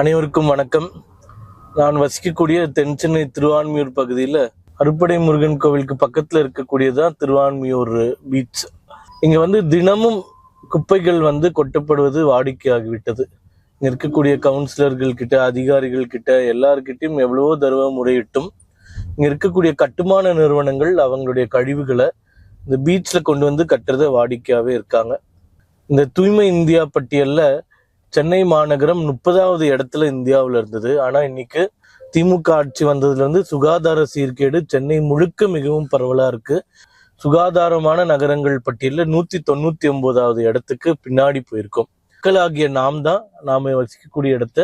அனைவருக்கும் வணக்கம். நான் வசிக்கக்கூடிய தென் சென்னை திருவான்மியூர் பகுதியில் அறுப்படை முருகன் கோவிலுக்கு பக்கத்தில் இருக்கக்கூடியதான் திருவான்மியூர் பீச் இங்கே வந்து தினமும் குப்பைகள் வந்து கொட்டப்படுவது வாடிக்கையாகிவிட்டது. இங்கே இருக்கக்கூடிய கவுன்சிலர்கள் கிட்ட அதிகாரிகள் கிட்ட எல்லார்கிட்டையும் எவ்வளவோ தடவை முறையிட்டும். இங்கே இருக்கக்கூடிய கட்டுமான நிறுவனங்கள் அவங்களுடைய கழிவுகளை இந்த பீச்சில் கொண்டு வந்து கட்டுறதை வாடிக்கையாகவே இருக்காங்க. இந்த தூய்மை இந்தியா பட்டியலில் சென்னை மாநகரம் முப்பதாவது இடத்துல இந்தியாவில் இருந்தது. ஆனால் இன்னைக்கு திமுக ஆட்சி வந்ததுலேருந்து சுகாதார சீர்கேடு சென்னை முழுக்க மிகவும் பரவலாக இருக்குது சுகாதாரமான நகரங்கள் பட்டியலில் நூற்றி தொண்ணூற்றி ஒன்பதாவது இடத்துக்கு பின்னாடி போயிருக்கோம். மக்களாகிய நாம் தான் நாம வசிக்கக்கூடிய இடத்த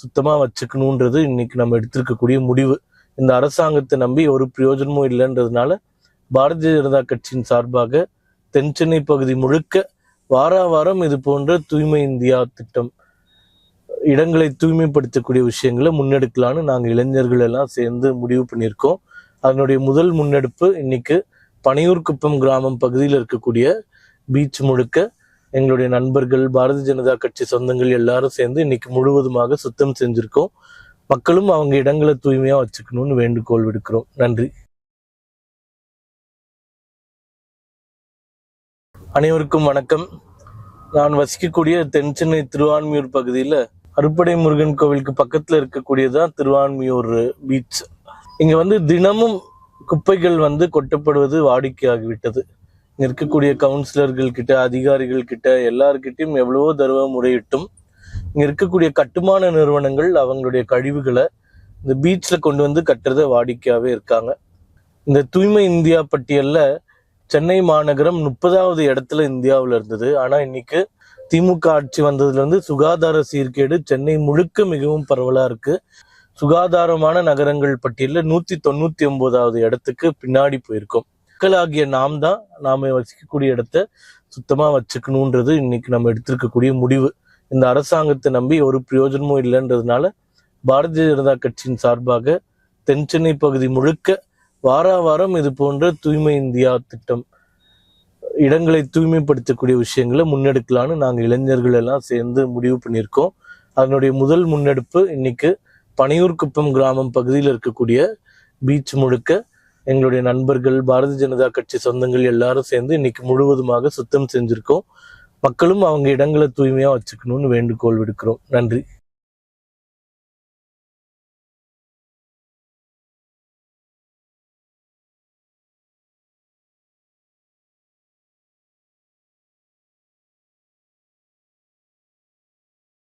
சுத்தமாக வச்சுக்கணுன்றது இன்னைக்கு நம்ம எடுத்திருக்கக்கூடிய முடிவு. இந்த அரசாங்கத்தை நம்பி ஒரு பிரயோஜனமும் இல்லைன்றதுனால பாரதிய ஜனதா கட்சியின் சார்பாக தென் சென்னை பகுதி முழுக்க வார வாரம் இது போன்ற தூய்மை இந்தியா திட்டம் இடங்களை தூய்மைப்படுத்தக்கூடிய விஷயங்களை முன்னெடுக்கலான்னு நாங்கள் இளைஞர்கள் எல்லாம் சேர்ந்து முடிவு பண்ணியிருக்கோம். அதனுடைய முதல் முன்னெடுப்பு இன்னைக்கு பனையூர்குப்பம் கிராமம் பகுதியில் இருக்கக்கூடிய பீச் முழுக்க எங்களுடைய நண்பர்கள் பாரதிய ஜனதா கட்சி சொந்தங்கள் எல்லாரும் சேர்ந்து இன்னைக்கு முழுவதுமாக சுத்தம் செஞ்சுருக்கோம். மக்களும் அவங்க இடங்களை தூய்மையாக வச்சுக்கணும்னு வேண்டுகோள் விடுக்கிறோம். நன்றி. அனைவருக்கும் வணக்கம். நான் வசிக்கக்கூடிய தென் சென்னை திருவான்மியூர் பகுதியில் அறுப்படை முருகன் கோவிலுக்கு பக்கத்தில் இருக்கக்கூடியதான் திருவான்மியூர் பீச் இங்கே வந்து தினமும் குப்பைகள் வந்து கொட்டப்படுவது வாடிக்கையாகிவிட்டது. இங்கே இருக்கக்கூடிய கவுன்சிலர்கள் கிட்ட அதிகாரிகள் கிட்ட எல்லார்கிட்டையும் எவ்வளவோ தடவை முறையிட்டும். இங்கே இருக்கக்கூடிய கட்டுமான நிறுவனங்கள் அவங்களுடைய கழிவுகளை இந்த பீச்சில் கொண்டு வந்து கட்டுறதை வாடிக்கையாகவே இருக்காங்க. இந்த தூய்மை இந்தியா பட்டியலில் சென்னை மாநகரம் முப்பதாவது இடத்துல இந்தியாவில் இருந்தது. ஆனால் இன்னைக்கு திமுக ஆட்சி வந்ததுலேருந்து சுகாதார சீர்கேடு சென்னை முழுக்க மிகவும் பரவலாக இருக்கு. சுகாதாரமான நகரங்கள் பட்டியலில் நூற்றி தொண்ணூற்றி ஒன்பதாவது இடத்துக்கு பின்னாடி போயிருக்கோம். மக்களாகிய நாம் தான் நாம் வசிக்கக்கூடிய இடத்த சுத்தமாக வச்சுக்கணுன்றது இன்னைக்கு நம்ம எடுத்திருக்கக்கூடிய முடிவு. இந்த அரசாங்கத்தை நம்பி ஒரு பிரயோஜனமும் இல்லைன்றதுனால பாரதிய ஜனதா கட்சியின் சார்பாக தென் சென்னை பகுதி முழுக்க வார வாரம் இது போன்ற தூய்மை இந்தியா திட்டம் இடங்களை தூய்மைப்படுத்தக்கூடிய விஷயங்களை முன்னெடுக்கலான்னு நாங்கள் இளைஞர்கள் எல்லாம் சேர்ந்து முடிவு பண்ணியிருக்கோம். அதனுடைய முதல் முன்னெடுப்பு இன்னைக்கு பனையூர்குப்பம் கிராமம் பகுதியில் இருக்கக்கூடிய பீச் முழுக்க எங்களுடைய நண்பர்கள் பாரதிய ஜனதா கட்சி சொந்தங்கள் எல்லாரும் சேர்ந்து இன்னைக்கு முழுவதுமாக சுத்தம் செஞ்சிருக்கோம். மக்களும் அவங்க இடங்களை தூய்மையாக வச்சுக்கணும்னு வேண்டுகோள் விடுக்கிறோம். நன்றி.